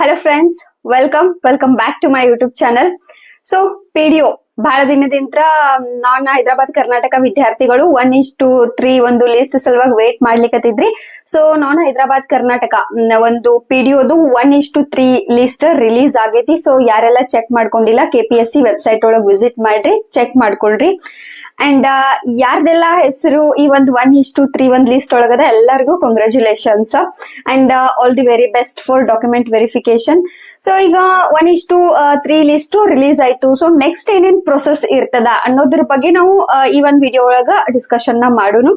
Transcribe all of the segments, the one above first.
hello friends welcome welcome back to my youtube channel. So PDO ಬಹಳ ದಿನದಿಂದ ನಾನ್ ಹೈದರಾಬಾದ್ ಕರ್ನಾಟಕ ವಿದ್ಯಾರ್ಥಿಗಳು one is to three ಒಂದು list ಸಲುವಾಗಿ wait ಮಾಡ್ಲಿಕತ್ತಿದ್ರಿ. ಸೊ ನಾನ್ ಹೈದರಾಬಾದ್ ಕರ್ನಾಟಕ ಒಂದು ಪಿಡಿಒದು one is to three list release ಆಗೈತಿ. ಸೊ ಯಾರೆಲ್ಲ ಚೆಕ್ ಮಾಡ್ಕೊಂಡಿಲ್ಲ K P S C website ಒಳಗೆ ವಿಸಿಟ್ ಮಾಡ್ರಿ ಚೆಕ್ ಮಾಡ್ಕೊಳ್ರಿ. ಅಂಡ್ ಯಾರ್ದೆಲ್ಲ ಹೆಸರು ಈ ಒಂದು ಒನ್ ಇಸ್ ಟು ತ್ರೀ ಒಂದ್ ಲಿಸ್ಟ್ ಒಳಗದ ಎಲ್ಲರಿಗೂ congratulations and all the very best for document verification so ಈಗ one is to three list release ಆಯ್ತು. ಸೊ ನೆಕ್ಸ್ಟ್ ಏನೇನ್ ಪ್ರೊಸೆಸ್ ಇರ್ತದ ಅನ್ನೋದ್ರ ಬಗ್ಗೆ ನಾವು ಈ ಒಂದ್ ವಿಡಿಯೋ ಒಳಗ ಡಿಸ್ಕಷನ್ನ ಮಾಡೋಣ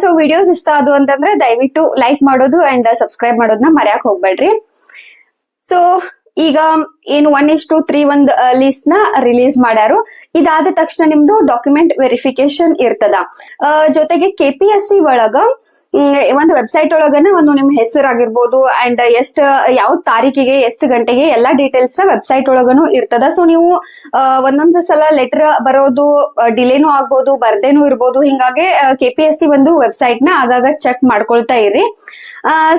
ಸೊ ವಿಡಿಯೋಸ್ ಇಷ್ಟ ಅದು ಅಂತಂದ್ರೆ ದಯವಿಟ್ಟು ಲೈಕ್ ಮಾಡೋದು ಅಂಡ್ ಸಬ್ಸ್ಕ್ರೈಬ್ ಮಾಡೋದನ್ನ ಮರ್ಯಾಕ್ ಹೋಗ್ಬೇಡ್ರಿ. ಸೊ ಈಗ ಏನು ಒನ್ ಇಸ್ ಟು ತ್ರೀ ಒಂದ್ ಲಿಸ್ಟ್ನ ರಿಲೀಸ್ ಮಾಡ್ಯಾರು. ಇದಾದ ತಕ್ಷಣ ನಿಮ್ದು ಡಾಕ್ಯುಮೆಂಟ್ ವೆರಿಫಿಕೇಶನ್ ಇರ್ತದ. ಜೊತೆಗೆ ಕೆ ಪಿ ಎಸ್ ಸಿ ಒಳಗ ಒಂದು ವೆಬ್ಸೈಟ್ ಒಳಗನ ಒಂದು ನಿಮ್ ಹೆಸರಾಗಿರ್ಬೋದು ಅಂಡ್ ಎಷ್ಟ್ ಯಾವ ತಾರೀಕಿಗೆ, ಎಷ್ಟು ಗಂಟೆಗೆ ಎಲ್ಲಾ ಡೀಟೇಲ್ಸ್ನ ವೆಬ್ಸೈಟ್ ಒಳಗನು ಇರ್ತದ. ಸೊ ನೀವು ಒಂದೊಂದ್ ಸಲ ಲೆಟರ್ ಬರೋದು ಡಿಲೇನು ಆಗ್ಬೋದು, ಬರ್ದೇನು ಇರ್ಬೋದು, ಹಿಂಗಾಗಿ ಕೆ ಪಿ ಎಸ್ ಸಿ ಒಂದು ವೆಬ್ಸೈಟ್ನ ಆಗಾಗ ಚೆಕ್ ಮಾಡ್ಕೊಳ್ತಾ ಇರಿ.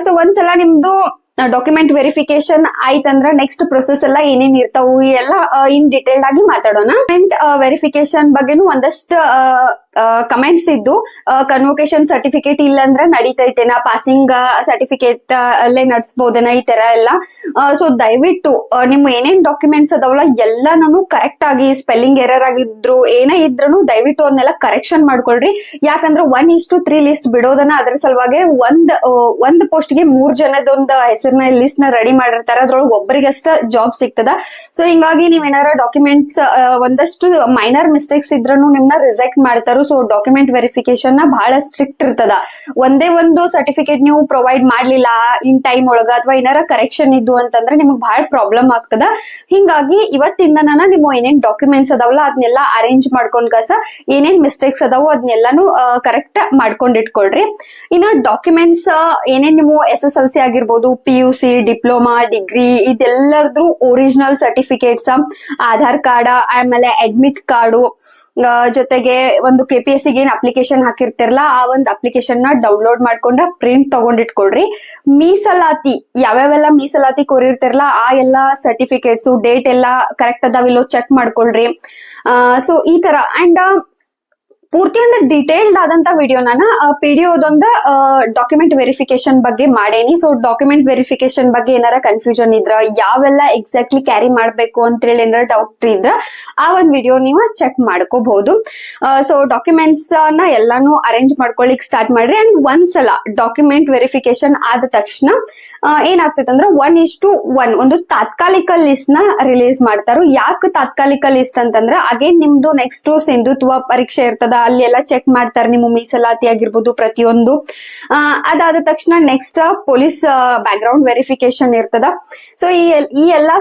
ಸೊ ಒಂದ್ಸಲ ನಿಮ್ದು ಡಾಕ್ಯುಮೆಂಟ್ ವೆರಿಫಿಕೇಶನ್ ಆಯ್ತಂದ್ರ ನೆಕ್ಸ್ಟ್ ಪ್ರೊಸೆಸ್ ಎಲ್ಲ ಏನೇನ್ ಇರ್ತಾವು ಎಲ್ಲ ಇನ್ ಡೀಟೇಲ್ಡ್ ಆಗಿ ಮಾತಾಡೋಣ. ವೆರಿಫಿಕೇಶನ್ ಬಗ್ಗೆನು ಒಂದಷ್ಟು ಕಮೆಂಟ್ಸ್ ಇದ್ದು ಕನ್ವೊಕೇಶನ್ ಸರ್ಟಿಫಿಕೇಟ್ ಇಲ್ಲ ಅಂದ್ರೆ ನಡೀತೈತೇನ ಪಾಸಿಂಗ್ ಸರ್ಟಿಫಿಕೇಟ್ ಅಲ್ಲೇ ನಡ್ಸ್ಬೋದೇನ ಈ ತರ ಎಲ್ಲ. ಸೊ ದಯವಿಟ್ಟು ನಿಮ್ ಏನೇನ್ ಡಾಕ್ಯುಮೆಂಟ್ಸ್ ಅದಾವಲ್ಲ, ಎಲ್ಲಾನು ಕರೆಕ್ಟ್ ಆಗಿ ಸ್ಪೆಲ್ಲಿಂಗ್ ಎರರ್ ಆಗಿದ್ರು, ಏನೇ ಇದ್ರು ದಯವಿಟ್ಟು ಅದನ್ನೆಲ್ಲ ಕರೆಕ್ಷನ್ ಮಾಡ್ಕೊಳ್ರಿ. ಯಾಕಂದ್ರೆ ಒನ್ ಇಷ್ಟು ತ್ರೀ ಲಿಸ್ಟ್ ಬಿಡೋದನ್ನ ಅದ್ರ ಸಲುವಾಗಿ ಒಂದ್ ಒಂದ್ ಪೋಸ್ಟ್ಗೆ ಮೂರ್ ಜನದೊಂದು ಹೆಸರಿನ ಲಿಸ್ಟ್ನ ರೆಡಿ ಮಾಡಿರ್ತಾರೆ. ಅದ್ರೊಳಗೆ ಒಬ್ಬರಿಗಷ್ಟ ಜಾಬ್ ಸಿಗ್ತದ. ಸೊ ಹಿಂಗಾಗಿ ನೀವ್ ಏನಾರ ಡಾಕ್ಯುಮೆಂಟ್ಸ್ ಒಂದಷ್ಟು ಮೈನರ್ ಮಿಸ್ಟೇಕ್ಸ್ ಇದ್ರೂ ನಿಮ್ನ ರಿಜೆಕ್ಟ್ ಮಾಡ್ತಾರು ಸೊ ಡಾಕ್ಯುಮೆಂಟ್ ವೆರಿಫಿಕೇಶನ್ನ ಬಹಳ ಸ್ಟ್ರಿಕ್ಟ್ ಇರ್ತದ. ಒಂದೇ ಒಂದು ಸರ್ಟಿಫಿಕೇಟ್ ನೀವು ಪ್ರೊವೈಡ್ ಮಾಡ್ಲಿಲ್ಲ ಇನ್ ಟೈಮ್ ಒಳಗ ಅಥವಾ ಏನಾರ ಕರೆಕ್ಷನ್ ಇದ್ದು ಅಂತಂದ್ರೆ ನಿಮ್ಗೆ ಬಹಳ ಪ್ರಾಬ್ಲಮ್ ಆಗ್ತದ. ಹಿಂಗಾಗಿ ಇವತ್ತಿಂದ ನಾನು ನಿಮ್ಮ ಏನೇನ್ ಡಾಕ್ಯುಮೆಂಟ್ಸ್ ಅದಾವಲ್ಲ ಅದನ್ನೆಲ್ಲ ಅರೇಂಜ್ ಮಾಡ್ಕೊಂಡ್ ಕಸ, ಏನೇನ್ ಮಿಸ್ಟೇಕ್ಸ್ ಅದಾವೋ ಅದನ್ನೆಲ್ಲಾನು ಕರೆಕ್ಟ್ ಮಾಡ್ಕೊಂಡ್ ಇಟ್ಕೊಳ್ರಿ. ಇನ್ನ ಡಾಕ್ಯುಮೆಂಟ್ಸ್ ಏನೇನ್ ನಿಮ್ಮ ಎಸ್ ಎಸ್ ಎಲ್ ಸಿ ಆಗಿರ್ಬೋದು P U C diploma degree ಇದೆಲ್ಲರದ್ದು original certificates Aadhaar card, ಆಮೇಲೆ ಅಡ್ಮಿಟ್ ಕಾರ್ಡು ಜೊತೆಗೆ ಒಂದು ಕೆ ಪಿ ಎಸ್ಗೆ ಏನ್ ಅಪ್ಲಿಕೇಶನ್ ಹಾಕಿರ್ತಿರಲ್ಲ, ಆ ಒಂದು ಅಪ್ಲಿಕೇಶನ್ನ ಡೌನ್ಲೋಡ್ ಮಾಡ್ಕೊಂಡ ಪ್ರಿಂಟ್ ತಗೊಂಡಿಟ್ಕೊಳ್ರಿ. ಮೀಸಲಾತಿ, ಯಾವ್ಯಾವೆಲ್ಲ ಮೀಸಲಾತಿ ಕೋರಿರ್ತಿರಲ್ಲ, ಆ ಎಲ್ಲಾ ಸರ್ಟಿಫಿಕೇಟ್ಸ್ ಡೇಟ್ ಎಲ್ಲಾ ಕರೆಕ್ಟ್ ಅದಾವಿಲ್ಲೋ ಚೆಕ್ ಮಾಡ್ಕೊಳ್ರಿ. ಸೊ ಈ ತರ. ಅಂಡ್ ಪೂರ್ತಿ ಒಂದು ಡಿಟೇಲ್ಡ್ ಆದಂತ ವಿಡಿಯೋ ನಾನು ಪಿ ಡಿ ಡಾಕ್ಯುಮೆಂಟ್ ವೆರಿಫಿಕೇಶನ್ ಬಗ್ಗೆ ಮಾಡೇನಿ. ಸೊ ಡಾಕ್ಯುಮೆಂಟ್ ವೆರಿಫಿಕೇಶನ್ ಬಗ್ಗೆ ಏನಾರ ಕನ್ಫ್ಯೂಷನ್ ಇದ್ರ, ಯಾವೆಲ್ಲ ಎಕ್ಸಾಕ್ಟ್ಲಿ ಕ್ಯಾರಿ ಮಾಡ್ಬೇಕು ಅಂತೇಳಿ ಏನಾರ ಡೌಟ್ ಇದ್ರ, ಆ ಒಂದ್ ವಿಡಿಯೋ ನೀವು ಚೆಕ್ ಮಾಡ್ಕೋಬಹುದು. ಸೊ ಡಾಕ್ಯುಮೆಂಟ್ಸ್ನ ಎಲ್ಲಾನು ಅರೇಂಜ್ ಮಾಡ್ಕೊಳ್ಳಿಕ್ ಸ್ಟಾರ್ಟ್ ಮಾಡ್ರಿ. ಅಂಡ್ ಒಂದ್ಸಲ ಡಾಕ್ಯುಮೆಂಟ್ ವೆರಿಫಿಕೇಶನ್ ಆದ ತಕ್ಷಣ ಏನಾಗ್ತೈತೆ ಅಂದ್ರೆ ಒನ್ ಇಷ್ಟು ಒನ್ ಒಂದು ತಾತ್ಕಾಲಿಕ ಲಿಸ್ಟ್ನ ರಿಲೀಸ್ ಮಾಡ್ತಾರೋ. ಯಾಕೆ ತಾತ್ಕಾಲಿಕ ಲಿಸ್ಟ್ ಅಂತಂದ್ರೆ ಅಗೇನ್ ನಿಮ್ದು ನೆಕ್ಸ್ಟ್ ಸಿಂಧುತ್ವ ಪರೀಕ್ಷೆ ಇರ್ತದ ಅಲ್ಲಿ ಎಲ್ಲ ಚೆಕ್ ಮಾಡ್ತಾರೆ. ನಿಮ್ಮ ಮೀಸಲಾತಿ ಆಗಿರ್ಬೋದು ಪ್ರತಿಯೊಂದು. ಅದಾದ ತಕ್ಷಣ next police background verification ಇರ್ತದ. ಸೊ ಈ ಈ ಎಲ್ಲಾ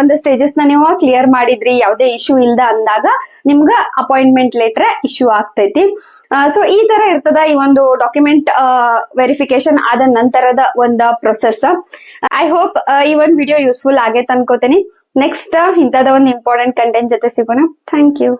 ಒಂದು ಸ್ಟೇಜಸ್ನ ನೀವು ಕ್ಲಿಯರ್ ಮಾಡಿದ್ರಿ. ಯಾವುದೇ ಇಶ್ಯೂ ಇಲ್ದ ಅಂದಾಗ ನಿಮ್ಗ ಅಪಾಯಿಂಟ್ಮೆಂಟ್ ಲೆಟರ್ ಇಶ್ಯೂ ಆಗ್ತೈತಿ. ಸೊ ಈ ತರ ಇರ್ತದ ಈ ಒಂದು ಡಾಕ್ಯುಮೆಂಟ್ ವೆರಿಫಿಕೇಶನ್ ಆದ ನಂತರದ ಒಂದು ಪ್ರೊಸೆಸ್ ಐ ಹೋಪ್ ಈ ಒಂದು ವಿಡಿಯೋ ಯೂಸ್ಫುಲ್ ಆಗೈತೆ ಅನ್ಕೋತೀನಿ. ನೆಕ್ಸ್ಟ್ ಇಂಥದ ಒಂದು ಇಂಪಾರ್ಟೆಂಟ್ ಕಂಟೆಂಟ್ ಜೊತೆ ಸಿಗೋಣ. Thank you